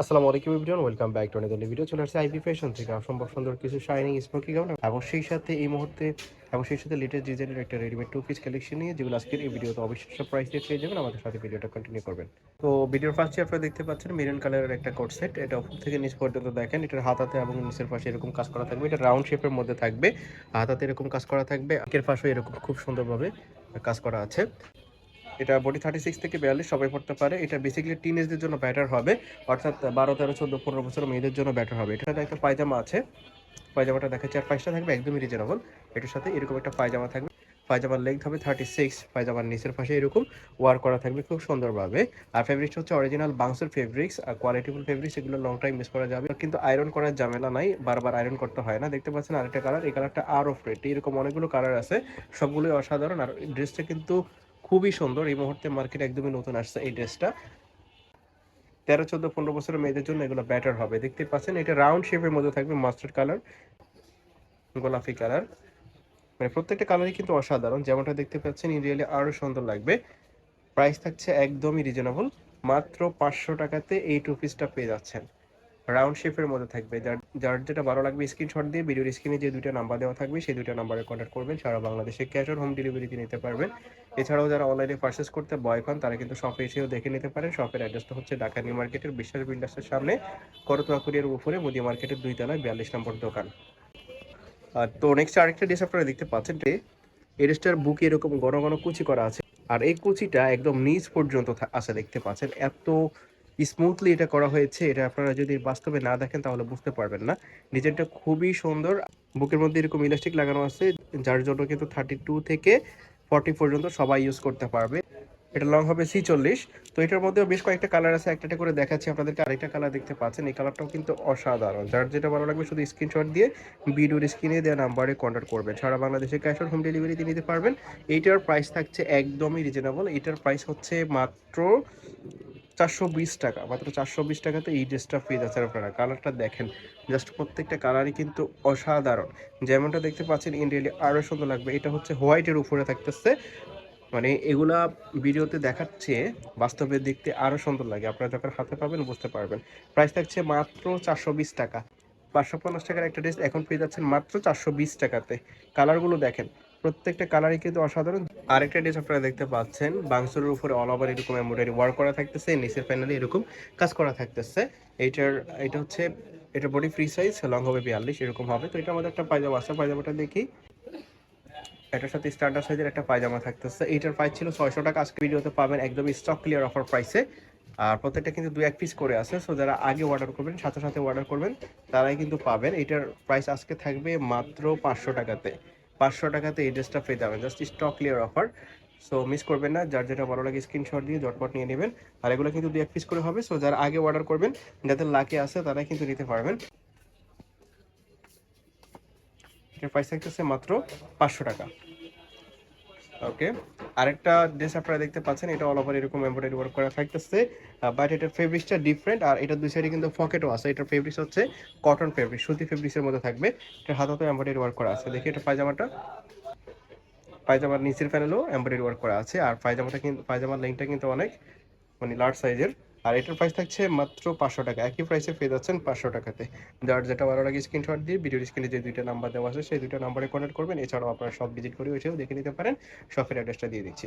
আসসালামু আলাইকুম everyone welcome back to another video চলে আসছে আইপি ফ্যাশন থেকে। অসম্ভব সুন্দর কিছু শাইনিং স্মোকি গাউন এবং সেই সাথে এই মুহূর্তে এবং সেই সাথে লেটেস্ট ডিজাইনের একটা রেডিমেড টু পিস কালেকশন নিয়ে যেগুলো আজকের এই ভিডিওতে অবিশ্বাস্য প্রাইস দিয়ে পেয়ে যাবেন। আমাদের সাথে ভিডিওটা কন্টিনিউ করবেন। তো ভিডিওর ফার্স্টে আপনারা দেখতে পাচ্ছেন মেরুন কালারের একটা কোট সেট এটা উপর থেকে নিচ পর্যন্ত দেখেন, এটার হাতাতে এবং নিচের পাশে এরকম কাজ করা থাকবে। এটা রাউন্ড শেপের মধ্যে থাকবে। হাতাতে এরকম কাজ করা থাকবে। আঁকের পাশেও এরকম খুব সুন্দরভাবে কাজ করা আছে। এটা বডি থার্টি সিক্স থেকে বিয়াল্লিশ, সবাই পড়তে পারে। এটা বেসিক্যালি টিনেজদের জন্য ব্যাটার হবে। অর্থাৎ বারো, তেরো, চোদ্দ, পনেরো বছর মেয়েদের জন্য ব্যাটার হবে। এটাতে একটা পায়জামা আছে। পায়জামাটা দেখা চার পাঁচটা থাকবে একদমই রিজনেবল এটার সাথে এরকম একটা পায়জামা থাকবে। পায়জামার লেন্থ হবে থার্টি সিক্স পায়জামার নিচের পাশে এরকম ওয়ার করা থাকবে খুব সুন্দরভাবে। আর ফেব্রিক্স হচ্ছে অরিজিনাল বাংসের ফেব্রিক্স আর কোয়ালিটিফুল ফেব্রিক্স এগুলো লং টাইম ইউজ করা যাবে। কিন্তু আয়রন করার ঝামেলা নাই। বারবার আয়রন করতে হয় না। দেখতে পাচ্ছেন আরেকটা কালার এই কালারটা আরও ফ্রেট এরকম অনেকগুলো কালার আছে। সবগুলোই অসাধারণ। আর ড্রেসটা কিন্তু খুবই সুন্দর। এই মুহূর্তে মার্কেটে একদমই নতুন আসছে এই ড্রেসটা তেরো, চোদ্দ, পনেরো বছরের মেয়েদের জন্য এগুলো ব্যাটার হবে। দেখতে পাচ্ছেন, এটা রাউন্ড শেপের মধ্যে থাকবে মাস্টার্ড কালার গোলাপি কালার মানে প্রত্যেকটা কালারই কিন্তু অসাধারণ। যেমনটা দেখতে পাচ্ছেন ইন্ডিয়ালি আরও সুন্দর লাগবে। প্রাইস থাকছে একদমই রিজনেবল মাত্র পাঁচশো টাকাতে এই টু পিসটা পেয়ে যাচ্ছেন। রাউন্ড শেপের মধ্যে থাকবে। যার যার যেটা ভালো লাগবে স্ক্রিনশট দিয়ে ভিডিওর স্ক্রিনে যে দুইটা নাম্বার দেওয়া থাকবে, সেই দুইটা নাম্বারে কন্ট্যাক্ট করবেন। সারা বাংলাদেশে ক্যাশ অন হোম ডেলিভারিতে নিতে পারবেন। এছাড়াও যারা অনলাইনে পারচেস করতে বয় পান, তারা কিন্তু শপে এসেও দেখে নিতে পারেন। শপের অ্যাড্রেসটা হচ্ছে ঢাকা নিউ মার্কেটের বিশ্বাস বিল্ডার্সের সামনে করতোয়া কুরিয়ার উপরে মুদি মার্কেটের দুই তলায় বিয়াল্লিশ নম্বর দোকান। আর তো নেক্সট আরেকটা ডিশ আপনারা দেখতে পাচ্ছেন যে ড্রেসটার বুকে এরকম ঘন ঘন কুচি করা আছে। আর এই কুচিটা একদম নিচ পর্যন্ত আছে দেখতে পাচ্ছেন। এত স্মুথলি এটা করা হয়েছে, এটা আপনারা যদি বাস্তবে না দেখেন তাহলে বুঝতে পারবেন না। ডিজাইনটা খুবই সুন্দর। বুকের মধ্যে এরকম ইলাস্টিক লাগানো আছে, যার জন্য কিন্তু থার্টি টু থেকে ফর্টি পর্যন্ত সবাই ইউজ করতে পারবে। এটা লং হবে সি চল্লিশ তো এটার মধ্যেও বেশ কয়েকটা কালার আছে একটা করে দেখাচ্ছি আপনাদেরকে, আরেকটা কালার দেখতে পাচ্ছেন। এই কালারটাও কিন্তু অসাধারণ। যার যেটা ভালো লাগবে শুধু স্ক্রিনশট দিয়ে ভিডিওর স্ক্রিনে দেওয়া নাম্বারে কন্ট্যাক্ট করবেন। সারা বাংলাদেশে ক্যাশ অন হোম ডেলিভারিতে নিতে পারবেন। এইটার প্রাইস থাকছে একদমই রিজনেবল এটার প্রাইস হচ্ছে মাত্র চারশো বিশ টাকা, মাত্র চারশো বিশ টাকাতে এই ড্রেসটা পেয়ে যাচ্ছেন আপনারা। কালারটা দেখেন জাস্ট প্রত্যেকটা কালারই কিন্তু অসাধারণ। যেমনটা দেখতে পাচ্ছেন ইন্ডিয়ালি আরও সুন্দর লাগবে। এটা হচ্ছে হোয়াইটের উপরে থাকতেছে। মানে এগুলা ভিডিওতে দেখাচ্ছে, বাস্তবে দেখতে আরও সুন্দর লাগে। আপনারা যখন হাতে পাবেন, বুঝতে পারবেন। প্রাইস থাকছে মাত্র চারশো বিশ টাকা। পাঁচশো পঞ্চাশ টাকার একটা ড্রেস এখন পেয়ে যাচ্ছেন মাত্র চারশো বিশ টাকাতে। কালারগুলো দেখেন প্রত্যেকটা কালারই কিন্তু অসাধারণ। আরেকটা ড্রেস আপনারা দেখতে পাচ্ছেন, বাংসুরের উপরে অল ওভার এরকম এমব্রয়ডারি ওয়ার্ক করা থাকতেছে, নিচের প্যানেলে এরকম কাজ করা থাকতেছে। এইটার এটা হচ্ছে, এটা বডি ফ্রি সাইজ লং হবে বিয়াল্লিশ, এরকম হবে। তো এটা আমাদের একটা পায়জামা আছে, পায়জামাটা দেখি। এটার সাথে স্ট্যান্ডার্ড সাইজের একটা পায়জামা থাকতেছে। এইটার প্রাইস ছিল ছয়শো টাকা। আজকে ভিডিওতে পাবেন একদম স্টক ক্লিয়ার অফার প্রাইসে আর প্রত্যেকটা কিন্তু দু এক পিস করে আছে। সো যারা আগে অর্ডার করবেন, সাথে সাথে অর্ডার করবেন, তারাই কিন্তু পাবেন। এটার প্রাইস আজকে থাকবে মাত্র পাঁচশো টাকাতে। পাঁচশো টাকাতে এই ড্রেসটা পেয়ে যাবেন। Just stock clear offer so miss করবেন না, যার যেটা ভালো লাগে স্ক্রিনশট দিয়ে জটপট নিয়ে নেবেন। আর এগুলো কিন্তু দু এক পিস করে হবে সো যারা আগে অর্ডার করবেন, যাদের লাকে আছে তারা কিন্তু নিতে পারবেন। এটার প্রাইস থাকতেছে মাত্র পাঁচশো টাকা। ওকে আরেকটা ড্রেস আপনারা দেখতে পাচ্ছেন, এটা অল ওভার এরকম এমব্রয়ডারি ওয়ার্ক করা থাকতেছে। বাট এটার ফেব্রিক্সটা ডিফারেন্ট আর এটা দুই সাইডে কিন্তু পকেটও আছে। এটার ফেব্রিক্স হচ্ছে কটন ফেব্রিক সুতি ফেব্রিক্সের মধ্যে থাকবে। এটা হাতাতে এমব্রয়ডারি ওয়ার্ক করা আছে। দেখি এটা পায়জামাটা। পায়জামার নিচের প্যানেলও এমব্রয়ডারি ওয়ার্ক করা আছে। আর পায়জামাটা কিন্তু পায়জামার লেংটা কিন্তু অনেক মানে লার্জ সাইজের আর এটার প্রাইস থাকছে মাত্র পাঁচশো টাকা। একই প্রাইসে পেয়ে যাচ্ছেন পাঁচশো টাকাতে। যার যেটা ভালো লাগে স্ক্রিনশট দিয়ে ভিডিওর স্ক্রিনে যে দুইটা নাম্বার দেওয়া আছে, সেই দুইটা নাম্বারে কন্ট্যাক্ট করবেন। এছাড়াও আপনারা সব ভিজিট করে ওইটাও দেখে নিতে পারেন। শপের অ্যাড্রেসটা দিয়ে দিচ্ছি।